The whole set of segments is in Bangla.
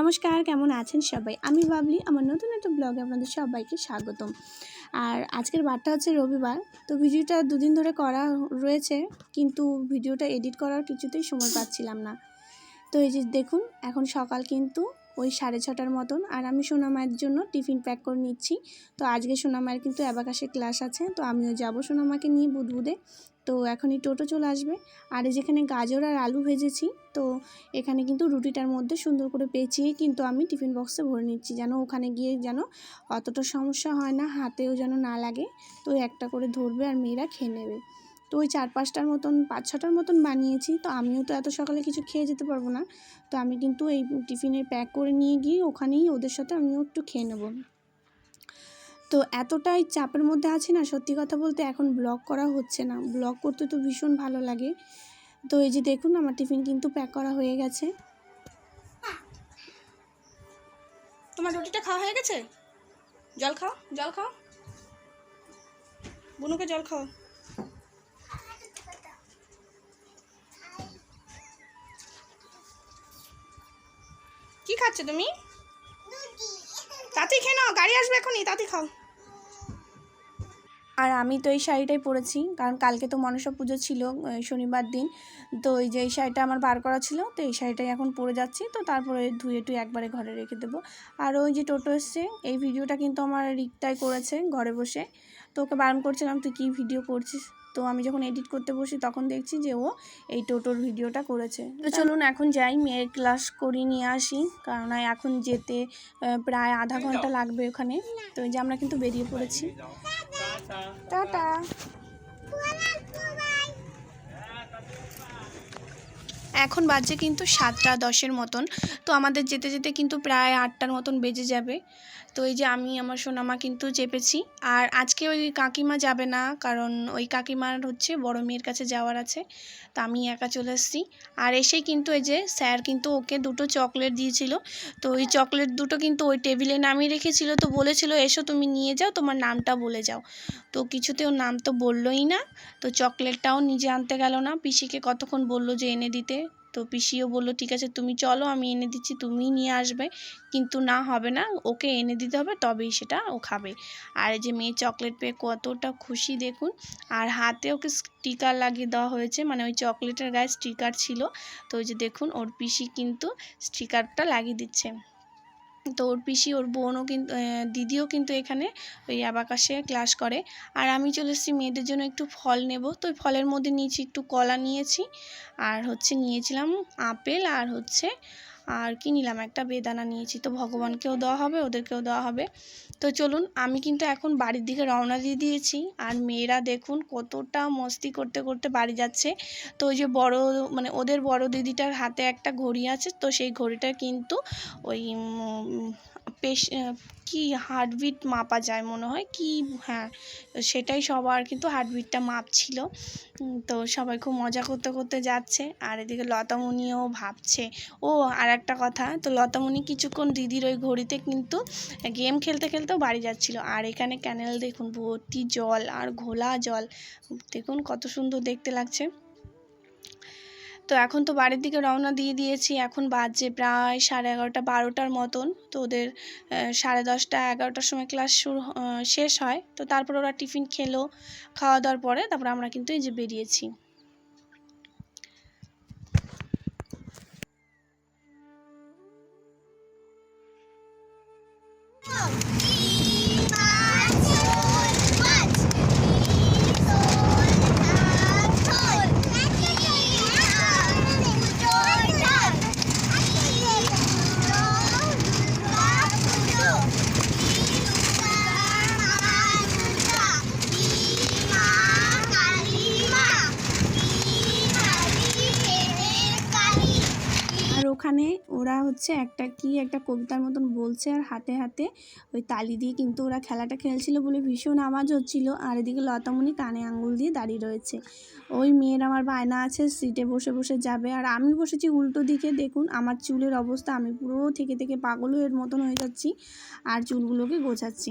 নমস্কার, কেমন আছেন সবাই? আমি ভাবলি আমার নতুন একটা ব্লগে আপনাদের সবাইকে স্বাগতম। আর আজকের বারটা হচ্ছে রবিবার, তো ভিডিওটা দুদিন ধরে করা রয়েছে, কিন্তু ভিডিওটা এডিট করার কিছুতেই সময় পাচ্ছিলাম না। তো এই যে দেখুন, এখন সকাল কিন্তু ওই সাড়ে ছটার মতন, আর আমি সোনামায়ের জন্য টিফিন প্যাক করে নিচ্ছি। তো আজকে সোনামায়ের কিন্তু অ্যাবাকাশে ক্লাস আছে, তো আমিও যাব সোনামাকে নিয়ে বুধবুদে তো এখনই টোটো চলে আসবে। আর এই যেখানে গাজর আর আলু ভেজেছি, তো এখানে কিন্তু রুটিটার মধ্যে সুন্দর করে পেঁচিয়ে কিন্তু আমি টিফিন বক্সে ভরে নিচ্ছি। যেন ওখানে গিয়ে যেন অতটা সমস্যা হয় না, হাতেও যেন না লাগে, তো একটা করে ধরবে আর মেয়েরা খেয়ে নেবে। তো ওই চার পাঁচটার মতন, পাঁচ ছটার মতন বানিয়েছি, তো আমিও তো এত সকালে কিছু খেয়ে যেতে পারব না। তো আমি কিন্তু এই টিফিনে প্যাক করে নিয়ে গিয়ে ওখানেই ওদের সাথে আমিও একটু খেয়ে নেব। তো এতটাই চাপের মধ্যে আছি না সত্যি কথা বলতে এখন ব্লগ করা হচ্ছে না। ব্লগ করতে তো ভীষণ ভালো লাগে। তো এই যে দেখুন আমার টিফিন কিন্তু প্যাক করা হয়ে গেছে। তোমার রুটিটা খাওয়া হয়ে গেছে? জল খাও জল খাও। বুনুকে জল খাও। কি খাচ্ছ তুমি? তাতেই খেয়ে নাও গাড়ি আসবে এখনই তাতে খাও। আর আমি তো এই শাড়িটাই পরেছি, কারণ কালকে তো মনসা পুজো ছিল শনিবার দিন। তো এই যে এই শাড়িটা আমার বার করা ছিল, তো এই শাড়িটাই এখন পরে যাচ্ছি, তো তারপরে ধুয়ে টুয়ে একবারে ঘরে রেখে দেবো। আর ওই যে টোটো এসছে, এই ভিডিওটা কিন্তু আমার রিকটাই করেছে ঘরে বসে। তো ওকে বারণ করছিলাম, তুই কী ভিডিও করছিস? তো আমি যখন এডিট করতে বসি, তখন দেখছি যে ও এই টোটোর ভিডিওটা করেছে। তো চলুন এখন যাই, মেয়ের ক্লাস করিয়ে নিয়ে আসি, কারণ এখন যেতে প্রায় আধা ঘণ্টা লাগবে ওখানে। তো যে আমরা কিন্তু বেরিয়ে পড়েছি। টাটা এখন বাজে কিন্তু সাতটা দশের মতন। তো আমাদের যেতে যেতে কিন্তু প্রায় আটটার মতন বেজে যাবে। তো এই যে আমি, আমার সোনামা কিন্তু চেপেছি। আর আজকে ওই কাকিমা যাবে না, কারণ ওই কাকিমার হচ্ছে বড় মেয়ের কাছে যাওয়ার আছে। তো আমি একা চলে এসেছি। আর এসেই কিন্তু এই যে স্যার কিন্তু ওকে দুটো চকলেট দিয়েছিল। তো ওই চকলেট দুটো কিন্তু ওই টেবিলে নামিয়ে রেখেছিল। তো বলেছিল, এসো তুমি নিয়ে যাও, তোমার নামটা বলে যাও। তো কিছুতে ওর নাম তো বললোই না। তো চকলেটটাও নিজে আনতে গেল না। পিসিকে কতক্ষণ বলল যে এনে দিতে। তো পিসিও বলল, ঠিক আছে, তুমি চলো, আমি এনে দিচ্ছি, তুমি নিয়ে আসবে। কিন্তু না, হবে না, ওকে এনে দিতে হবে, তবেই সেটা ও খাবে। আর এই যে মেয়ে চকলেট পেয়ে কতটা খুশি, দেখুন। আর হাতে ওকে স্টিকার লাগিয়ে দেওয়া হয়েছে মানে ওই চকলেটের গায়ে স্টিকার ছিল। তো ওই যে দেখুন, ওর পিসি কিন্তু স্টিকারটা লাগিয়ে দিচ্ছে। তো ওর পিসি, ওর বোনও কিন্তু দিদিও কিন্তু এখানে ওই অ্যাবাকাশে ক্লাস করে। আর আমি চলে এসেছি মেয়েদের জন্য একটু ফল নেব। তো ওই ফলের মধ্যে নিয়েছি একটু কলা নিয়েছি। আর হচ্ছে নিয়েছিলাম আপেল আর হচ্ছে, আর কি নিলাম? একটা বেদানা নিয়েছি। তো ভগবানকেও দেওয়া হবে, ওদেরকেও দেওয়া হবে। তো চলুন, আমি কিন্তু এখন বাড়ির দিকে রওনা দিয়ে দিয়েছি। আর মেয়েরা দেখুন কতটা মস্তি করতে করতে বাড়ি যাচ্ছে। তো ওই যে বড় মানে ওদের বড় দিদিটার হাতে একটা ঘড়ি আছে, তো সেই ঘড়িটা কিন্তু ওই পেশ কি হার্টবিট মাপা যায় মনে হয়? কি হ্যাঁ সেটাই সবার কিন্তু হার্টবিটটা মাপছিল তো সবাই খুব মজা করতে করতে যাচ্ছে। আর এদিকে লতামণিও ভাবছে। ও আর একটা কথা, তো লতামণি কিছুক্ষণ দিদির ওই ঘড়িতে কিন্তু গেম খেলতে খেলতেও বাড়ি যাচ্ছিল। আর এখানে ক্যানেল দেখুন, ভর্তি জল আর ঘোলা জল। দেখুন কত সুন্দর দেখতে লাগছে। তো এখন তো বাড়ির দিকে রওনা দিয়ে দিয়েছি। এখন বাজে প্রায় সাড়ে এগারোটা বারোটার মতন। তো ওদের সাড়ে দশটা এগারোটার সময় ক্লাস শুরু শেষ হয়। তো তারপর ওরা টিফিন খেলো, খাওয়া দাওয়ার পরে তারপর আমরা কিন্তু এই যে বেরিয়েছি। ওখানে ওরা হচ্ছে একটা কি একটা কবিতার মতন বলছে আর হাতে হাতে ওই তালি দিয়ে কিন্তু ওরা খেলাটা খেলছিল বলে ভীষণ আওয়াজ হচ্ছিল। আর এদিকে লতামণি কানে আঙ্গুল দিয়ে দাঁড়িয়ে রয়েছে। ওই মেয়ের আমার বায়না আছে, সিটে বসে বসে যাবে। আর আমি বসেছি উল্টো দিকে, দেখুন আমার চুলের অবস্থা, আমি পুরো থেকে থেকে পাগল এর মতন হয়ে যাচ্ছি আর চুলগুলোকে গোছাচ্ছি।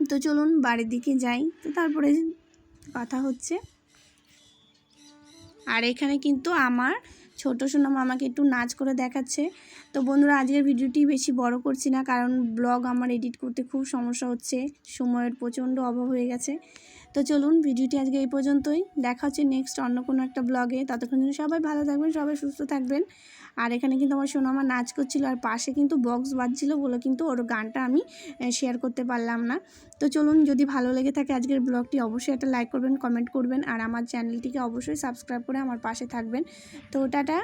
তো চলুন বাড়ির দিকে যাই। তো তারপরে কথা হচ্ছে। আর এখানে কিন্তু আমার ছোটো সোনা মামাকে একটু নাচ করে দেখাচ্ছে। তো বন্ধুরা, আজকের ভিডিওটি বেশি বড় করছি না, কারণ ব্লগ আমার এডিট করতে খুব সমস্যা হচ্ছে। সময়ের প্রচণ্ড অভাব হয়ে গেছে। তো চলুন ভিডিওটি আজকে এই পর্যন্তই। দেখা হচ্ছে নেক্সট অন্য কোনো একটা ব্লগে ততক্ষণ জন্য সবাই ভালো থাকবেন, সবাই সুস্থ থাকবেন। আর এখানে কিন্তু আমার সোনামা নাচ করছিল আর পাশে কিন্তু বক্স বাজছিল বলে কিন্তু ওর গানটা আমি শেয়ার করতে পারলাম না। তো চলুন যদি ভালো লেগে থাকে আজকের ব্লগটি অবশ্যই একটা লাইক করবেন কমেন্ট করবেন। আর আমার চ্যানেলটিকে অবশ্যই সাবস্ক্রাইব করে আমার পাশে থাকবেন। তো টাটা।